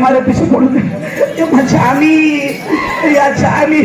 মারে পিছু পড়বে এমা জানি ইয়া জানি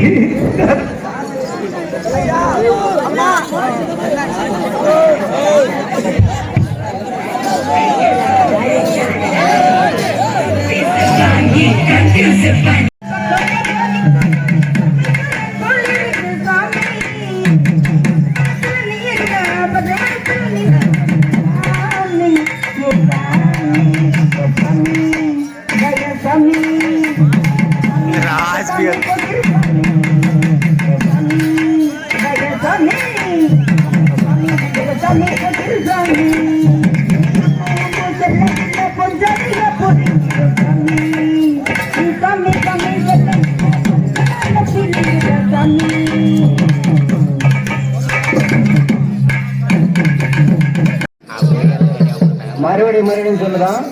மறுபடியும் மறுபடியும் சொல்லுதான்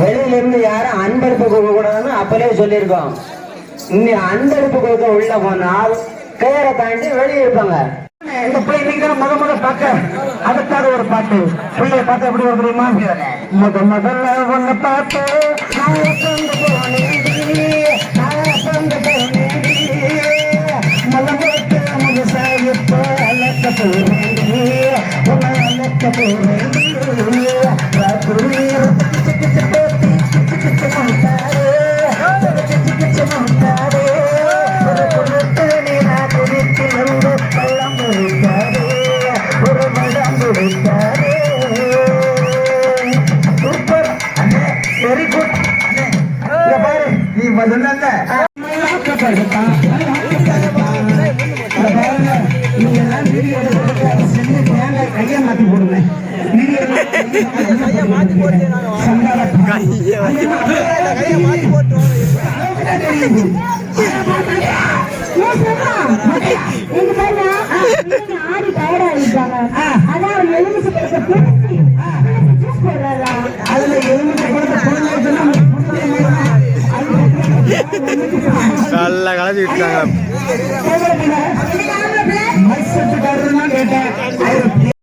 வெளியில இருந்து யாரும் அன்பளிப்பு கொடுக்க கூடாதுன்னு அப்பலே சொல்லியிருக்கோம். இங்க அன்பளிப்பு கொடுக்க உள்ள போனால் கயிறை தாண்டி வெளியே இருப்பாங்க. இந்த பிள்ளை நீங்க முத முத பார்க்க? அதுக்காக ஒரு பாட்டு. பிள்ளைய பார்த்து எப்படி வரும் தெரியுமா? முத முதல்ல ஒண்ணு பார்த்து நான் நீ முதல்ல கையை மாத்தி போடுங்க அதான் எழுந்து நல்லா கலந்து விட்டாங்க கேட்டேன்